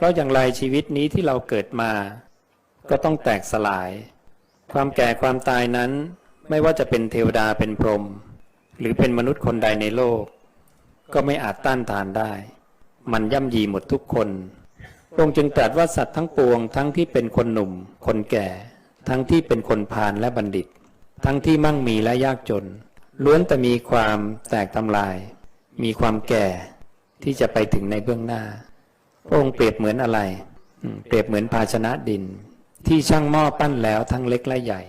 เพราะอย่างไรชีวิตนี้ที่เราเกิดมา ก็ต้องแตกสลาย ความแก่ความตายนั้น ไม่ว่าจะเป็นเทวดาเป็นพรหมหรือเป็นมนุษย์คนใดในโลก ก็ไม่อาจต้านทานได้ มันย่ำยีหมดทุกคนพระองค์จึงตรัสว่าสัตว์ทั้งปวงทั้งที่เป็นคนหนุ่ม คนแก่ ทั้งที่เป็นคนพาลและบัณฑิต ทั้งที่มั่งมีและยากจน ล้วนแต่มีความแตกทำลาย มีความแก่ที่จะไปถึงในเบื้องหน้า พระองค์เปรียบเหมือนอะไรเปรียบเหมือนภาชนะดิน ที่ช่างหม้อปั้นแล้วทั้งเล็กและใหญ่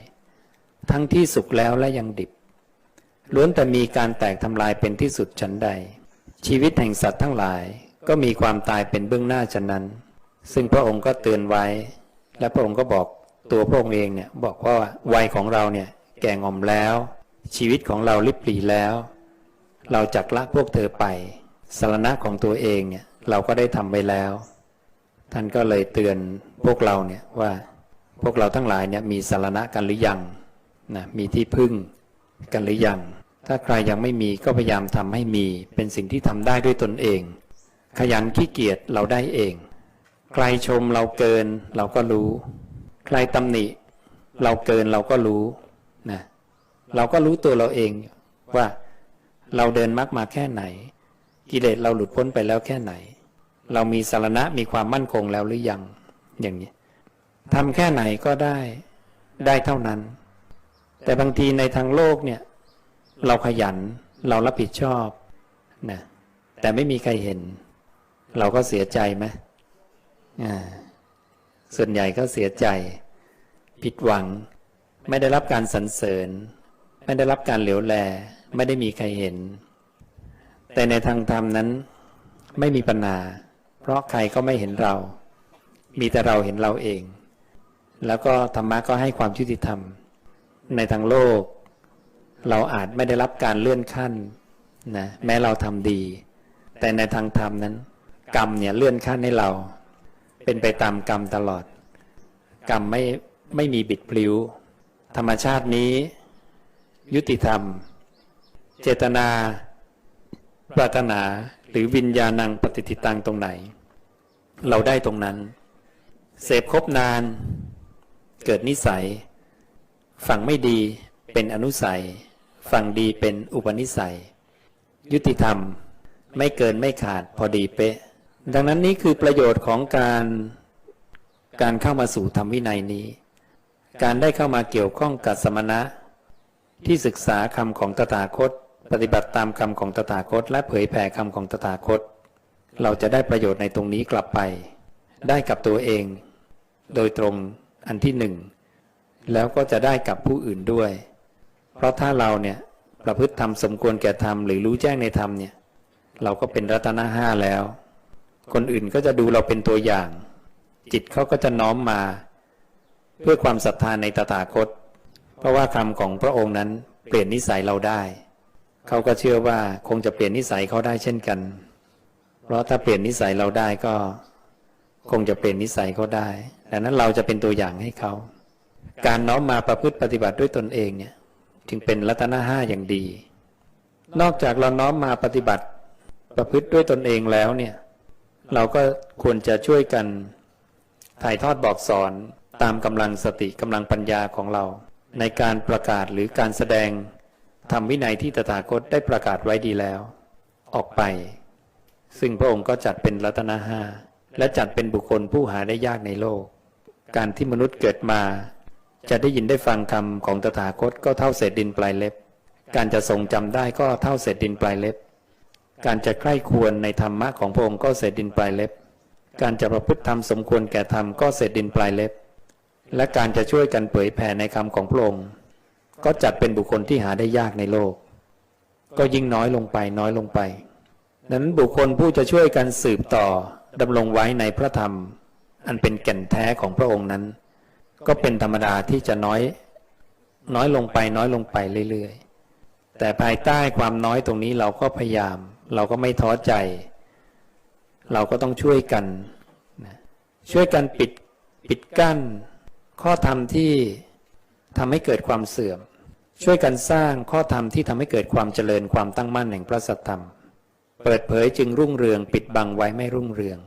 ทั้งที่สุกแล้วและยังดิบ ล้วนแต่มีการแตกทำลายเป็นที่สุดฉันใด ชีวิตแห่งสัตว์ทั้งหลายก็มีความตายเป็นเบื้องหน้าฉะนั้น ซึ่งพระองค์ก็เตือนไว้ และพระองค์ก็บอกตัวพระองค์เองเนี่ยบอกว่าวัยของเราเนี่ยแก่งอมแล้ว ชีวิตของเราลิบหลีแล้ว เราจักละพวกเธอไปสารณะของตัวเองเนี่ย เราก็ได้ทำไว้แล้ว ท่านก็เลยเตือนพวกเราเนี่ยว่าพวกเราทั้งหลายเนี่ยมีสารณะกันหรือยังนะมีที่พึ่งกันหรือยัง ถ้าใครยังไม่มีก็พยายามทำให้มีเป็นสิ่งที่ทำได้ด้วยตนเอง ขยันขี้เกียจเราได้เอง ใครชมเราเกินเราก็รู้ ใครตำหนิ เราเกินเราก็รู้นะเราก็รู้ตัวเราเองว่าเราเดินมรรคมาแค่ไหน กิเลสเราหลุดพ้นไปแล้วแค่ไหน เรามีสารณะมีความมั่นคงแล้วหรือยังอย่างนี้ทำแค่ไหนก็ได้ได้เท่านั้น แต่บางทีในทางโลกเนี่ย เราขยันเรารับผิดชอบนะแต่ไม่มีใครเห็น เราก็เสียใจไหมอ่าส่วนใหญ่ก็เสียใจ ผิดหวัง ไม่ได้รับการสรรเสริญ ไม่ได้รับการเหลียวแล ไม่ได้มีใครเห็น แต่ในทางธรรมนั้นไม่มีปัญหา เพราะใครก็ไม่เห็นเรา มีแต่เราเห็นเราเอง แล้วก็ธรรมะก็ให้ความยุติธรรม ในทางโลก เราอาจไม่ได้รับการเลื่อนขั้นนะแม้เราทำดี แต่ในทางธรรมนั้น กรรมเนี่ยเลื่อนขั้นให้เรา เป็นไปตามกรรมตลอด กรรมไม่ไม่มีบิดพลิ้ว ธรรมชาตินี้ ยุติธรรม เจตนา ปรารถนาหรือวิญญาณังปฏิทิตังตรงไหน เราได้ตรงนั้น เสพครบนาน เกิดนิสัย ฝั่งไม่ดีเป็นอนุสัย ฝั่งดีเป็นอุปนิสัย ยุติธรรมไม่เกินไม่ขาดพอดีเป๊ะ ดังนั้นนี่คือประโยชน์ของการการเข้ามาสู่ธรรมวินัยนี้ การได้เข้ามาเกี่ยวข้องกับสมณะ ที่ศึกษาคำของตถาคต ปฏิบัติตามคำของตถาคต และเผยแผ่คำของตถาคต เราจะได้ประโยชน์ในตรงนี้กลับไป ได้กับตัวเอง โดยตรงอันที่หนึ่ง แล้วก็จะได้กับผู้อื่นด้วย เพราะถ้าเราเนี่ยประพฤติธรรมสมควรแก่ธรรมหรือรู้แจ้งในธรรมเนี่ย เราก็เป็นรัตนะห้าแล้ว คนอื่นก็จะดูเราเป็นตัวอย่าง จิตเขาก็จะน้อมมา เพื่อความศรัทธาในตถาคต เพราะว่าคำของพระองค์นั้นเปลี่ยนนิสัยเราได้ เขาก็เชื่อว่าคงจะเปลี่ยนนิสัยเขาได้เช่นกัน เพราะถ้าเปลี่ยนนิสัยเราได้ก็คงจะเปลี่ยนนิสัยเขาได้ดังนั้นเราจะเป็นตัวอย่างให้เขา การน้อมมาประพฤติปฏิบัติด้วยตนเองเนี่ย จึงเป็นรัตนห้าอย่างดี นอกจากเราน้อมมาปฏิบัติประพฤติด้วยตนเองแล้วเนี่ย เราก็ควรจะช่วยกันถ่ายทอดบอกสอนตามกำลังสติกำลังปัญญาของเรา ในการประกาศหรือการแสดงธรรมวินัยที่ตถาคตได้ประกาศไว้ดีแล้ว ออกไป ซึ่งพระองค์ก็จัดเป็นรัตนห้าและจัดเป็นบุคคลผู้หาได้ยากในโลก การที่มนุษย์เกิดมา จะได้ยินได้ฟังคำของตถาคตก็เท่าเศษดินปลายเล็บ การจะทรงจำได้ก็เท่าเศษดินปลายเล็บ การจะใคร่ควรในธรรมะของพระองค์ก็เศษดินปลายเล็บ การจะประพฤติธรรมสมควรแก่ธรรมก็เศษดินปลายเล็บ และการจะช่วยกันเผยแผ่ในคำของพระองค์ก็จัดเป็นบุคคลที่หาได้ยากในโลก ก็ยิ่งน้อยลงไปน้อยลงไป นั้นบุคคลผู้จะช่วยกันสืบต่อดำรงไว้ในพระธรรม อันเป็นแก่นแท้ของพระองค์นั้น ก็เป็นธรรมดาที่จะน้อย น้อยลงไปน้อยลงไปเรื่อยๆ แต่ภายใต้ความน้อยตรงนี้เราก็พยายาม เราก็ไม่ท้อใจ เราก็ต้องช่วยกัน ช่วยกันปิดปิดกั้น ข้อธรรมที่ทำให้เกิดความเสื่อม ช่วยกันสร้างข้อธรรมที่ทำให้เกิดความเจริญความตั้งมั่นแห่งพระสัทธรรม เปิดเผยจึงรุ่งเรือง ปิดบังไว้ไม่รุ่งเรือง